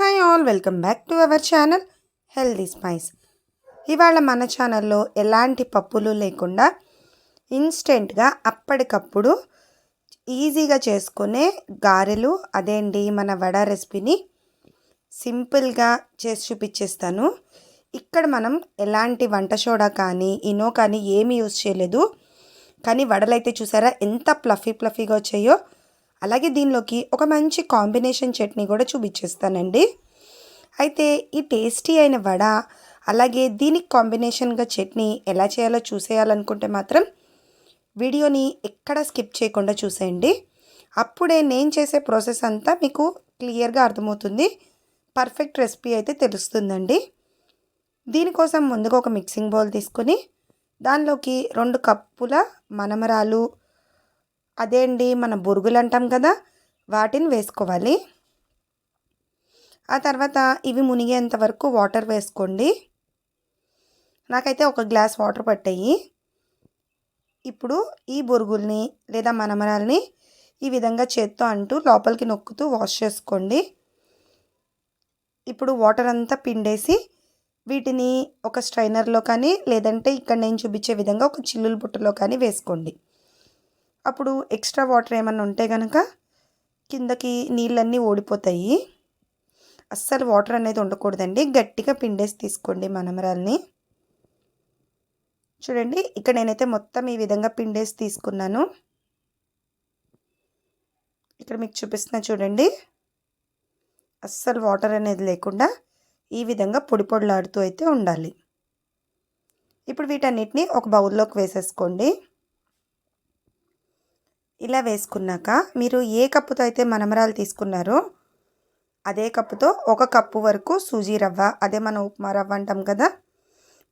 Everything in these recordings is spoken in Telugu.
Hi all welcome back to our channel healthy spice ఇవాళ మన ఛానల్లో ఎలాంటి పప్పులు లేకుండా ఇన్స్టెంట్గా అప్పటికప్పుడు ఈజీగా చేసుకునే గారెలు అదేంటి మన వడ రెసిపీని సింపుల్గా చేసి చూపించేస్తాను. ఇక్కడ మనం ఎలాంటి వంట సోడా కానీ ఇనో కానీ ఏమీ యూజ్ చేయలేదు. కానీ వడలైతే చూసారా ఎంత ప్లఫీ ప్లఫీగా వచ్చాయో. అలాగే దీనిలోకి ఒక మంచి కాంబినేషన్ చట్నీ కూడా చూపించేస్తానండి. అయితే ఈ టేస్టీ అయిన వడ అలాగే దీనికి కాంబినేషన్గా చట్నీ ఎలా చేయాలో చూసేయాలనుకుంటే మాత్రం వీడియోని ఎక్కడ స్కిప్ చేయకుండా చూసేయండి. అప్పుడే నేను చేసే ప్రాసెస్ అంతా మీకు క్లియర్గా అర్థమవుతుంది. పర్ఫెక్ట్ రెసిపీ అయితే తెలుస్తుందండి. దీనికోసం ముందుగా ఒక మిక్సింగ్ బౌల్ తీసుకొని దానిలోకి రెండు కప్పుల మనమరాలు అదే అండి మన బురుగులు అంటాం కదా వాటిని వేసుకోవాలి. ఆ తర్వాత ఇవి మునిగేంత వరకు వాటర్ వేసుకోండి. నాకైతే ఒక గ్లాస్ వాటర్ పట్టాయి. ఇప్పుడు ఈ బురుగుల్ని లేదా మనమరాల్ని ఈ విధంగా చేత్తో అంటూ లోపలికి నొక్కుతూ వాష్ చేసుకోండి. ఇప్పుడు వాటర్ అంతా పిండేసి వీటిని ఒక స్ట్రైనర్లో కానీ లేదంటే ఇక్కడ నేను చూపించే విధంగా ఒక చిల్లుల బుట్టలో కానీ వేసుకోండి. అప్పుడు ఎక్స్ట్రా వాటర్ ఏమన్నా ఉంటే కనుక కిందకి నీళ్ళన్నీ ఓడిపోతాయి. అస్సలు వాటర్ అనేది ఉండకూడదండి. గట్టిగా పిండేసి తీసుకోండి మనమరాల్ని. చూడండి ఇక్కడ నేనైతే మొత్తం ఈ విధంగా పిండేసి తీసుకున్నాను. ఇక్కడ మీకు చూపిస్తున్నా చూడండి. అస్సలు వాటర్ అనేది లేకుండా ఈ విధంగా పొడి పొడిలాడుతూ అయితే ఉండాలి. ఇప్పుడు వీటన్నిటిని ఒక బౌల్లోకి వేసేసుకోండి. ఇలా వేసుకున్నాక మీరు ఏ కప్పుతో అయితే మనమరాలు తీసుకున్నారో అదే కప్పుతో ఒక కప్పు వరకు సూజీ రవ్వ అదే మనం ఉప్మా రవ్వ అంటాం కదా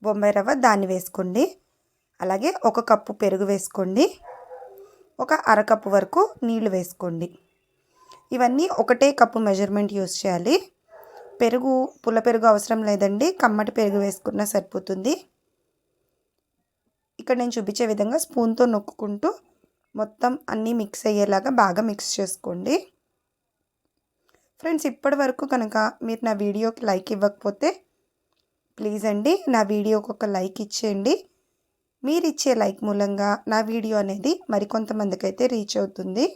బొంబాయి రవ్వ దాన్ని వేసుకోండి. అలాగే ఒక కప్పు పెరుగు వేసుకోండి. ఒక అరకప్పు వరకు నీళ్ళు వేసుకోండి. ఇవన్నీ ఒకటే కప్పు మెజర్మెంట్ యూస్ చేయాలి. పెరుగు పుల్ల పెరుగు అవసరం లేదండి. కమ్మటి పెరుగు వేసుకున్నా సరిపోతుంది. ఇక్కడ నేను చూపించే విధంగా స్పూన్తో నొక్కుంటూ మొత్తం అన్నీ మిక్స్ అయ్యేలాగా బాగా మిక్స్ చేసుకోండి. ఫ్రెండ్స్ ఇప్పటి వరకు కనుక మీరు నా వీడియోకి లైక్ ఇవ్వకపోతే ప్లీజ్ అండి నా వీడియోకి ఒక లైక్ ఇచ్చేయండి. మీరు ఇచ్చే లైక్ మూలంగా నా వీడియో అనేది మరికొంతమందికి అయితే రీచ్ అవుతుంది.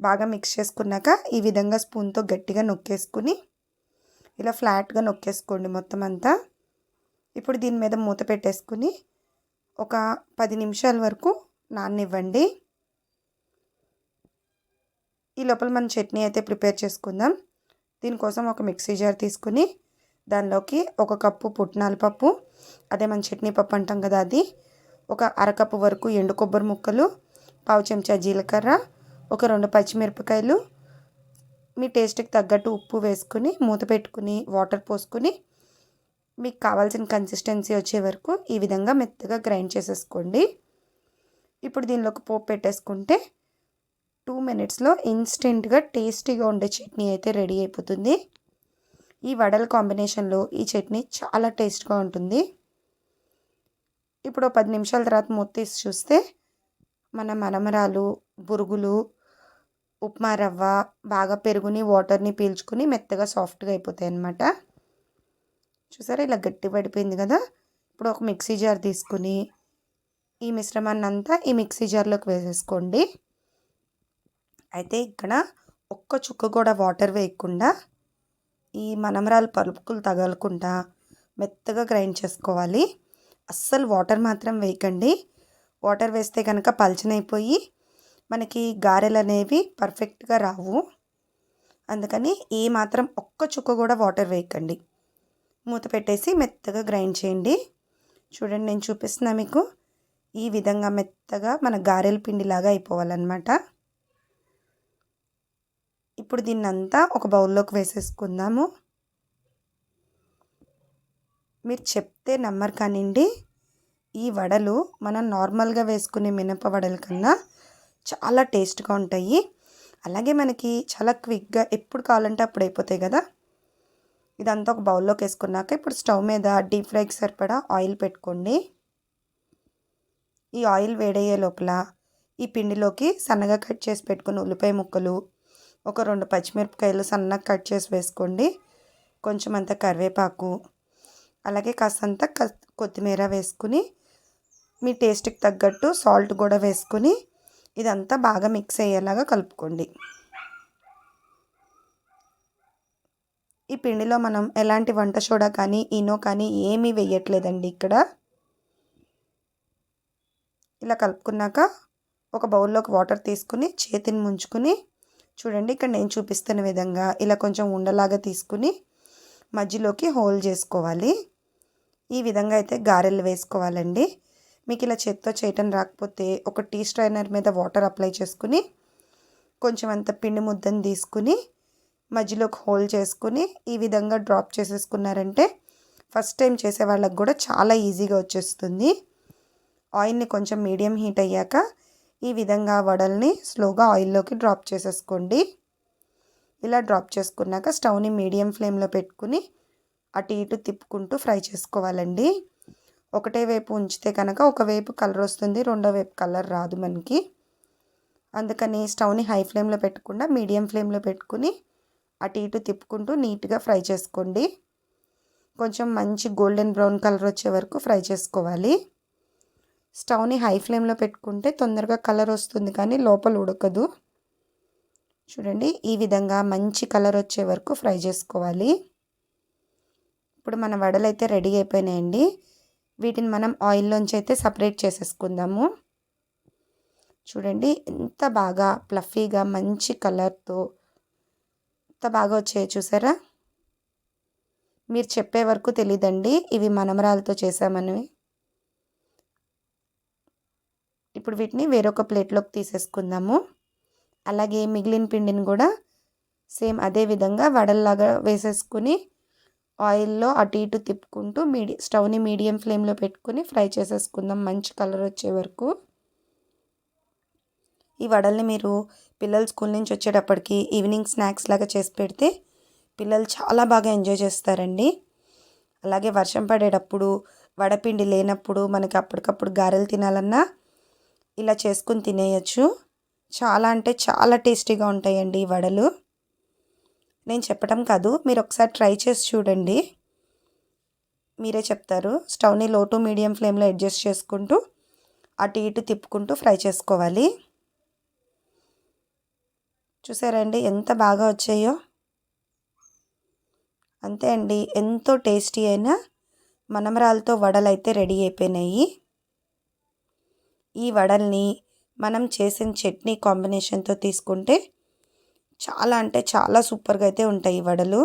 బాగా మిక్స్ చేసుకున్నాక ఈ విధంగా స్పూన్తో గట్టిగా నొక్కేసుకుని ఇలా ఫ్లాట్గా నొక్కేసుకోండి మొత్తం అంతా. ఇప్పుడు దీని మీద మూత పెట్టేసుకుని ఒక పది నిమిషాల వరకు నాననివ్వండి. ఈ లోపల మనం చట్నీ అయితే ప్రిపేర్ చేసుకుందాం. దీనికోసం ఒక మిక్సీ జార్ తీసుకుని దానిలోకి ఒక కప్పు పుట్నాల పప్పు అదే మన చట్నీ పప్పు అంటాం కదా అది ఒక అరకప్పు వరకు ఎండు కొబ్బరి ముక్కలు పావు చెంచా జీలకర్ర ఒక రెండు పచ్చిమిరపకాయలు మీ టేస్ట్కి తగ్గట్టు ఉప్పు వేసుకుని మూత పెట్టుకుని వాటర్ పోసుకుని మీకు కావాల్సిన కన్సిస్టెన్సీ వచ్చే వరకు ఈ విధంగా మెత్తగా గ్రైండ్ చేసేసుకోండి. ఇప్పుడు దీనిలోకి పోపు పెట్టేసుకుంటే టూ మినిట్స్లో ఇన్స్టెంట్గా టేస్టీగా ఉండే చట్నీ అయితే రెడీ అయిపోతుంది. ఈ వడల కాంబినేషన్లో ఈ చట్నీ చాలా టేస్ట్గా ఉంటుంది. ఇప్పుడు పది నిమిషాల తర్వాత మూత తీసి చూస్తే మన మనమరాలు బురుగులు ఉప్మా రవ్వ బాగా పెరుగుని వాటర్ని పీల్చుకుని మెత్తగా సాఫ్ట్గా అయిపోతాయి అన్నమాట. చూసారా ఇలా గట్టి పడిపోయింది కదా? ఇప్పుడు ఒక మిక్సీ జార్ తీసుకుని ఈ మిశ్రమాన్ని అంతా ఈ మిక్సీ జార్లోకి వేసేసుకోండి. అయితే ఇక్కడ ఒక్క చుక్క కూడా వాటర్ వేయకుండా ఈ మనమరాలు పలుపుకులు తగలకుండా మెత్తగా గ్రైండ్ చేసుకోవాలి. అస్సలు వాటర్ మాత్రం వేయకండి. వాటర్ వేస్తే కనుక పలచనైపోయి మనకి గారెలు అనేవి పర్ఫెక్ట్గా రావు. అందుకని ఏ మాత్రం ఒక్క చుక్క కూడా వాటర్ వేయకండి. మూత పెట్టేసి మెత్తగా గ్రైండ్ చేయండి. చూడండి నేను చూపిస్తున్నా మీకు. ఈ విధంగా మెత్తగా మన గారెల పిండిలాగా అయిపోవాలన్నమాట. ఇప్పుడు దీన్నంతా ఒక బౌల్లోకి వేసేసుకుందాము. మీరు చెప్తే నమ్మరు కానివ్వండి ఈ వడలు మనం నార్మల్గా వేసుకునే మినప వడల కన్నా చాలా టేస్ట్గా ఉంటాయి. అలాగే మనకి చాలా క్విక్గా ఎప్పుడు కావాలంటే అప్పుడు అయిపోతాయి కదా. ఇదంతా ఒక బౌల్లోకి వేసుకున్నాక ఇప్పుడు స్టవ్ మీద డీప్ ఫ్రైకి సరిపడా ఆయిల్ పెట్టుకోండి. ఈ ఆయిల్ వేడయ్యే లోపల ఈ పిండిలోకి సన్నగా కట్ చేసి పెట్టుకున్న ఉల్లిపాయ ముక్కలు ఒక రెండు పచ్చిమిరపకాయలు సన్నగా కట్ చేసి వేసుకోండి. కొంచెం అంత కరివేపాకు అలాగే కాస్తంత కొత్తిమీర వేసుకుని మీ టేస్ట్కి తగ్గట్టు సాల్ట్ కూడా వేసుకుని ఇదంతా బాగా మిక్స్ అయ్యేలాగా కలుపుకోండి. ఈ పిండిలో మనం ఎలాంటి వంట సోడా కానీ ఈనో కానీ ఏమీ వేయట్లేదండి ఇక్కడ. ఇలా కలుపుకున్నాక ఒక బౌల్లోకి వాటర్ తీసుకుని చేతిని ముంచుకుని చూడండి ఇక్కడ నేను చూపిస్తున్న విధంగా ఇలా కొంచెం ఉండలాగా తీసుకుని మధ్యలోకి హోల్ చేసుకోవాలి. ఈ విధంగా అయితే గారెలు వేసుకోవాలండి. మీకు ఇలా చేత్తో చేయటం రాకపోతే ఒక టీ స్ట్రైనర్ మీద వాటర్ అప్లై చేసుకుని కొంచెం అంత పిండి ముద్దను తీసుకుని మధ్యలోకి హోల్ చేసుకుని ఈ విధంగా డ్రాప్ చేసేసుకున్నారంటే ఫస్ట్ టైం చేసే వాళ్ళకి కూడా చాలా ఈజీగా వచ్చేస్తుంది. ఆయిల్ని కొంచెం మీడియం హీట్ అయ్యాక ఈ విధంగా వడల్ని స్లోగా ఆయిల్లోకి డ్రాప్ చేసేసుకోండి. ఇలా డ్రాప్ చేసుకున్నాక స్టవ్ని మీడియం ఫ్లేమ్లో పెట్టుకుని అటు ఇటు తిప్పుకుంటూ ఫ్రై చేసుకోవాలండి. ఒకటే వైపు ఉంచితే కనుక ఒకవైపు కలర్ వస్తుంది రెండో వైపు కలర్ రాదు మనకి. అందుకని స్టవ్ని హై ఫ్లేమ్లో పెట్టకుండా మీడియం ఫ్లేమ్లో పెట్టుకుని అటు ఇటు తిప్పుకుంటూ నీట్గా ఫ్రై చేసుకోండి. కొంచెం మంచి గోల్డెన్ బ్రౌన్ కలర్ వచ్చే వరకు ఫ్రై చేసుకోవాలి. స్టవ్ని హై ఫ్లేమ్లో పెట్టుకుంటే తొందరగా కలర్ వస్తుంది కానీ లోపల ఉడకదు. చూడండి ఈ విధంగా మంచి కలర్ వచ్చే వరకు ఫ్రై చేసుకోవాలి. ఇప్పుడు మన వడలు అయితే రెడీ అయిపోయినాయండి. వీటిని మనం ఆయిల్లోంచి అయితే సపరేట్ చేసేసుకుందాము. చూడండి ఎంత బాగా ప్లఫీగా మంచి కలర్తో ఎంత బాగా వచ్చాయో చూసారా? మీరు చెప్పే వరకు తెలియదండి ఇవి మనమరాలతో చేసామని ఇప్పుడు వీటిని వేరొక ప్లేట్లోకి తీసేసుకుందాము. అలాగే మిగిలిన పిండిని కూడా సేమ్ అదే విధంగా వడల్లాగా వేసేసుకుని ఆయిల్లో అటు ఇటు తిప్పుకుంటూ మీడి స్టవ్ని మీడియం ఫ్లేమ్లో పెట్టుకుని ఫ్రై చేసేసుకుందాం. మంచి కలర్ వచ్చే వరకు. ఈ వడల్ని మీరు పిల్లలు స్కూల్ నుంచి వచ్చేటప్పటికి ఈవినింగ్ స్నాక్స్ లాగా చేసి పెడితే పిల్లలు చాలా బాగా ఎంజాయ్ చేస్తారండి. అలాగే వర్షం పడేటప్పుడు వడపిండి లేనప్పుడు మనకి అప్పటికప్పుడు గారెలు తినాలన్నా ఇలా చేసుకుని తినేయచ్చు. చాలా అంటే చాలా టేస్టీగా ఉంటాయండి ఈ వడలు. నేను చెప్పడం కాదు మీరు ఒకసారి ట్రై చేసి చూడండి. మీరే చెప్తారు. స్టవ్ని లో టు మీడియం ఫ్లేమ్లో అడ్జస్ట్ చేసుకుంటూ అటు ఇటు తిప్పుకుంటూ ఫ్రై చేసుకోవాలి. చూసారండి ఎంత బాగా వచ్చాయో? అంతే అండి. ఎంతో టేస్టీ అయిన మనమరాలతో వడలు అయితే రెడీ అయిపోయినాయి. ఈ వడల్ని మనం చేసిన చట్నీ కాంబినేషన్తో తీసుకుంటే చాలా అంటే చాలా సూపర్గా అయితే ఉంటాయి ఈ వడలు.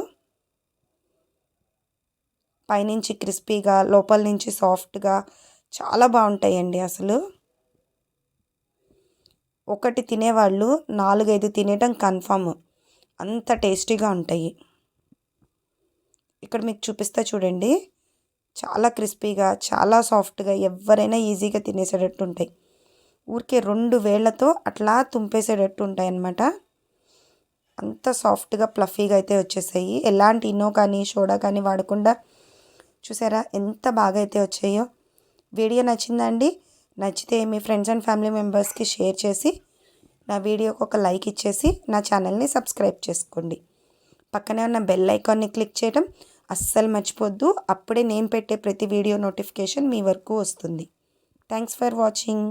పైనుంచి క్రిస్పీగా లోపల నుంచి సాఫ్ట్గా చాలా బాగుంటాయండి అసలు. ఒకటి తినేవాళ్ళు నాలుగైదు తినేయటం కన్ఫామ్. అంత టేస్టీగా ఉంటాయి. ఇక్కడ మీకు చూపిస్తా చూడండి. చాలా క్రిస్పీగా చాలా సాఫ్ట్గా ఎవరైనా ఈజీగా తినేసేటట్టు ఉంటాయి ఊరికే రెండు వేళ్ళతో అట్లా తుంపేసేటట్టు ఉంటాయి అన్నమాట అంత సాఫ్ట్గా ప్లఫీగా అయితే వచ్చేసాయి ఎలాంటి ఇన్నో కానీ సోడా కానీ వాడకుండా చూసారా ఎంత బాగా అయితే వచ్చాయో. వీడియో నచ్చిందండి నచ్చితే మీ ఫ్రెండ్స్ అండ్ ఫ్యామిలీ మెంబర్స్కి షేర్ చేసి నా వీడియోకి ఒక లైక్ ఇచ్చేసి నా ఛానల్ని సబ్స్క్రైబ్ చేసుకోండి. పక్కనే ఉన్న బెల్ ఐకాన్ని క్లిక్ చేయడం అస్సలు మర్చిపోద్దు. అప్పుడే నేను పెట్టే ప్రతి వీడియో నోటిఫికేషన్ మీ వరకు వస్తుంది. Thanks for watching.